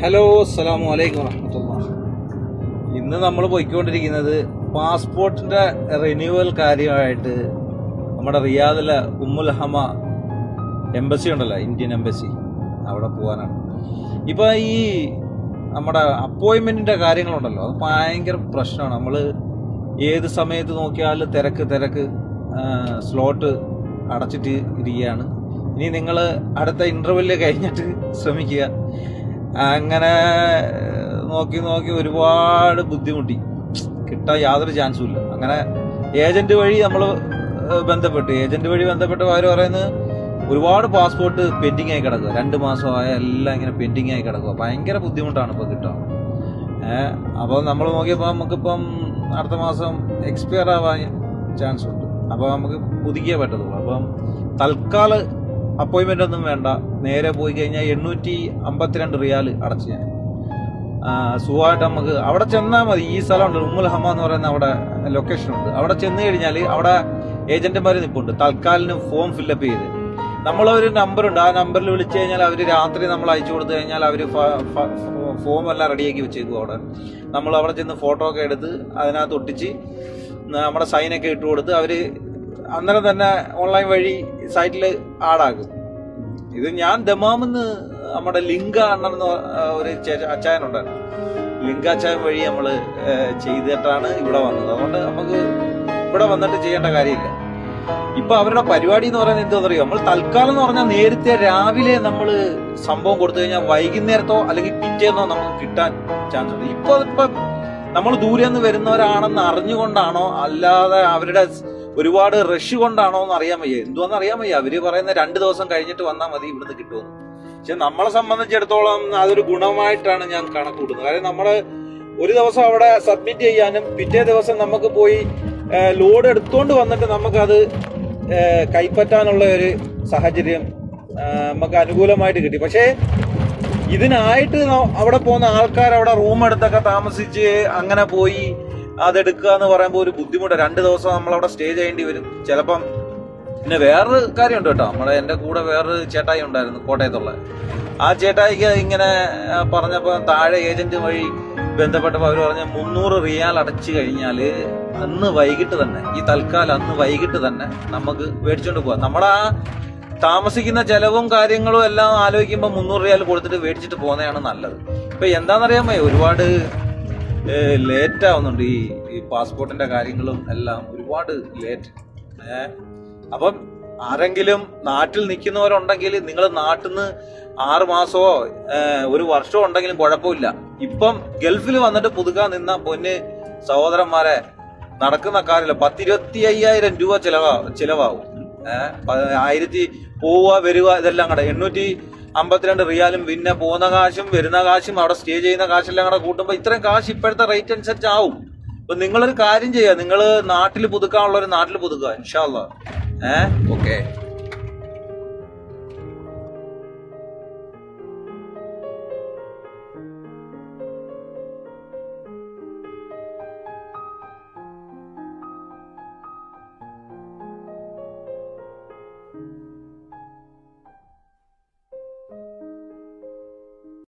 Hello അസ്സലാമു അലൈക്കും വറഹമത്തുള്ള ഇന്ന് നമ്മൾ പോയിക്കൊണ്ടിരിക്കുന്നത് പാസ്പോർട്ടിന്റെ റിന്യൂവൽ കാര്യമായിട്ട് നമ്മുടെ റിയാദിലെ ഉമ്മുൽ ഹമ എംബസി ഉണ്ടല്ലോ ഇന്ത്യൻ എംബസി അവിടെ പോകാനാണ് ഇപ്പോൾ ഈ നമ്മുടെ അപ്പോയിൻമെന്റിന്റെ കാര്യങ്ങളുണ്ടല്ലോ അത് ഭയങ്കര പ്രശ്നമാണ്. നമ്മൾ ഏത് സമയത്ത് നോക്കിയാലും തിരക്ക് തിരക്ക് സ്ലോട്ട് അടച്ചിട്ട് ഇരിക്കുകയാണ്. ഇനി നിങ്ങൾ അടുത്ത ഇന്റർവെല്ല് കഴിഞ്ഞിട്ട് ശ്രമിക്കുക. അങ്ങനെ നോക്കി നോക്കി ഒരുപാട് ബുദ്ധിമുട്ടി. കിട്ടാൻ യാതൊരു ചാൻസും ഇല്ല. അങ്ങനെ ഏജന്റ് വഴി നമ്മൾ ബന്ധപ്പെട്ട്. ഏജന്റ് വഴി ബന്ധപ്പെട്ട് അവർ പറയുന്നത് ഒരുപാട് പാസ്പോർട്ട് പെൻഡിങ് ആയി കിടക്കുക. രണ്ട് മാസമായ എല്ലാം ഇങ്ങനെ പെൻഡിങ് ആയി കിടക്കുക. ഭയങ്കര ബുദ്ധിമുട്ടാണ് ഇപ്പോൾ കിട്ടാൻ. അപ്പോൾ നമ്മൾ നോക്കിയപ്പോൾ നമുക്കിപ്പം അടുത്ത മാസം എക്സ്പയർ ആവാൻ ചാൻസ് ഉണ്ട് അപ്പോൾ നമുക്ക് പുതുക്കിയേ പറ്റത്തുള്ളൂ. അപ്പം തൽക്കാല അപ്പോയിൻമെന്റ് ഒന്നും വേണ്ട. നേരെ പോയി കഴിഞ്ഞാൽ എണ്ണൂറ്റി അമ്പത്തിരണ്ട് റിയാൽ അടച്ച് ഞാൻ. സുഖമായിട്ട് നമുക്ക് അവിടെ ചെന്നാൽ മതി. ഈ സ്ഥലമുണ്ട്. ഉമ്മുൽ ഹമ എന്ന് പറയുന്ന അവിടെ ലൊക്കേഷൻ ഉണ്ട്. അവിടെ ചെന്ന് കഴിഞ്ഞാൽ അവിടെ ഏജന്റുമാർ നിൽപ്പുണ്ട് തൽക്കാലിന് ഫോം ഫില്ലപ്പ് ചെയ്ത്. നമ്മളൊരു നമ്പറുണ്ട് ആ നമ്പറിൽ വിളിച്ചു കഴിഞ്ഞാൽ അവർ രാത്രി നമ്മൾ അയച്ചു കൊടുത്തു കഴിഞ്ഞാൽ അവർ ഫോം എല്ലാം റെഡിയാക്കി വെച്ചേക്കും അവിടെ. നമ്മൾ അവിടെ ചെന്ന് ഫോട്ടോ ഒക്കെ എടുത്ത് അതിനകത്ത് ഒട്ടിച്ച് നമ്മുടെ സൈനൊക്കെ ഇട്ട് കൊടുത്ത് അവർ അന്നേരം തന്നെ ഓൺലൈൻ വഴി സൈറ്റിൽ ആഡാക്കും ഇത് ഞാൻ ദമാമെന്ന് നമ്മുടെ എന്ന് പ- ഒരു അച്ചായനുണ്ടായിരുന്നു ലിങ്ക അച്ചായൻ വഴി നമ്മൾ ചെയ്തിട്ടാണ് ഇവിടെ വന്നത്. അതുകൊണ്ട് നമുക്ക് ഇവിടെ വന്നിട്ട് ചെയ്യേണ്ട കാര്യമില്ല. ഇപ്പൊ അവരുടെ പരിപാടി എന്ന് പറയുന്നത് എന്താണെന്നറിയോ? നമ്മൾ തൽക്കാലം എന്ന് പറഞ്ഞാൽ നേരത്തെ രാവിലെ നമ്മൾ സംഭവം കൊടുത്തു കഴിഞ്ഞാൽ വൈകുന്നേരത്തോ അല്ലെങ്കിൽ പിറ്റേന്നോ നമുക്ക് കിട്ടാൻ ചാൻസ് ഉണ്ട്. ഇപ്പൊ ഇപ്പൊ നമ്മൾ ദൂരെ നിന്ന് വരുന്നവരാണെന്ന് അറിഞ്ഞുകൊണ്ടാണോ? അല്ലാതെ അവരുടെ ഒരുപാട് റഷ് കൊണ്ടാണോ എന്ന് അറിയാൻ വയ്യ. എന്തുവാന്ന് അറിയാൻ വയ്യ. അവർ പറയുന്ന രണ്ട് ദിവസം കഴിഞ്ഞിട്ട് വന്നാൽ മതി ഇവിടുന്ന് കിട്ടുമെന്ന്. പക്ഷെ നമ്മളെ സംബന്ധിച്ചിടത്തോളം അതൊരു ഗുണമായിട്ടാണ് ഞാൻ കണക്ക് കൂട്ടുന്നത് കാര്യം നമ്മൾ ഒരു ദിവസം അവിടെ സബ്മിറ്റ് ചെയ്യാനും പിറ്റേ ദിവസം നമുക്ക് പോയി ലോഡ് എടുത്തുകൊണ്ട് വന്നിട്ട് നമുക്കത് കൈപ്പറ്റാനുള്ള ഒരു സാഹചര്യം നമുക്ക് അനുകൂലമായിട്ട് കിട്ടി. പക്ഷേ ഇതിനായിട്ട് അവിടെ പോകുന്ന ആൾക്കാർ അവിടെ റൂം എടുത്തൊക്കെ താമസിച്ച് അങ്ങനെ പോയി അതെടുക്കുക എന്ന് പറയുമ്പോൾ ഒരു ബുദ്ധിമുട്ട്. രണ്ട് ദിവസം നമ്മൾ അവിടെ സ്റ്റേ ചെയ്യേണ്ടി വരും. ചിലപ്പം പിന്നെ വേറൊരു കാര്യമുണ്ട് കേട്ടോ. നമ്മുടെ എന്റെ കൂടെ വേറൊരു ചേട്ടായി ഉണ്ടായിരുന്നു കോട്ടയത്തുള്ള. ആ ചേട്ടായിക്ക് ഇങ്ങനെ പറഞ്ഞപ്പോൾ താഴെ ഏജന്റ് വഴി ബന്ധപ്പെട്ടപ്പോൾ അവർ പറഞ്ഞ മുന്നൂറ് റിയാൽ അടച്ചു കഴിഞ്ഞാൽ അന്ന് വൈകിട്ട് തന്നെ ഈ തൽക്കാലം അന്ന് വൈകിട്ട് തന്നെ നമുക്ക് മേടിച്ചുകൊണ്ട് പോകാം നമ്മുടെ ആ താമസിക്കുന്ന ചെലവും കാര്യങ്ങളും എല്ലാം ആലോചിക്കുമ്പോൾ മുന്നൂറ് റിയാൽ കൊടുത്തിട്ട് മേടിച്ചിട്ട് പോകുന്നതാണ് നല്ലത്. ഇപ്പം എന്താണെന്നറിയാമോ? ഒരുപാട് ലേറ്റ് ആവുന്നുണ്ട്. ഈ ഈ പാസ്പോർട്ടിന്റെ കാര്യങ്ങളും എല്ലാം ഒരുപാട് ലേറ്റ് അപ്പം ആരെങ്കിലും നാട്ടിൽ നിൽക്കുന്നവരുണ്ടെങ്കിൽ നിങ്ങൾ നാട്ടിൽ നിന്ന് ആറ് മാസമോ ഒരു വർഷമോ ഉണ്ടെങ്കിലും കുഴപ്പമില്ല. ഇപ്പം ഗൾഫിൽ വന്നിട്ട് പുതുക്കാൻ നിന്ന പൊന്ന് സഹോദരന്മാരെ നടക്കുന്ന കാര്യമില്ല. പത്തിരുപത്തി അയ്യായിരം രൂപ ചിലവാ ചിലവാകും. ആയിരത്തി പോവുക വരിക ഇതെല്ലാം കൂടെ എണ്ണൂറ്റി അമ്പത്തിരണ്ട് റിയാലും പിന്നെ പോകുന്ന കാശും വരുന്ന കാശും അവിടെ സ്റ്റേ ചെയ്യുന്ന കാശെല്ലാം കൂടെ കൂട്ടുമ്പോൾ ഇത്രയും കാശ് ഇപ്പോഴത്തെ റേറ്റ് അനുസരിച്ച് ആവും. അപ്പൊ നിങ്ങളൊരു കാര്യം ചെയ്യുക നിങ്ങൾ നാട്ടിൽ പുതുക്കാനുള്ളവർ നാട്ടിൽ പുതുക്കുക ഇൻഷാല്ല ഏഹ്? ഓക്കെ.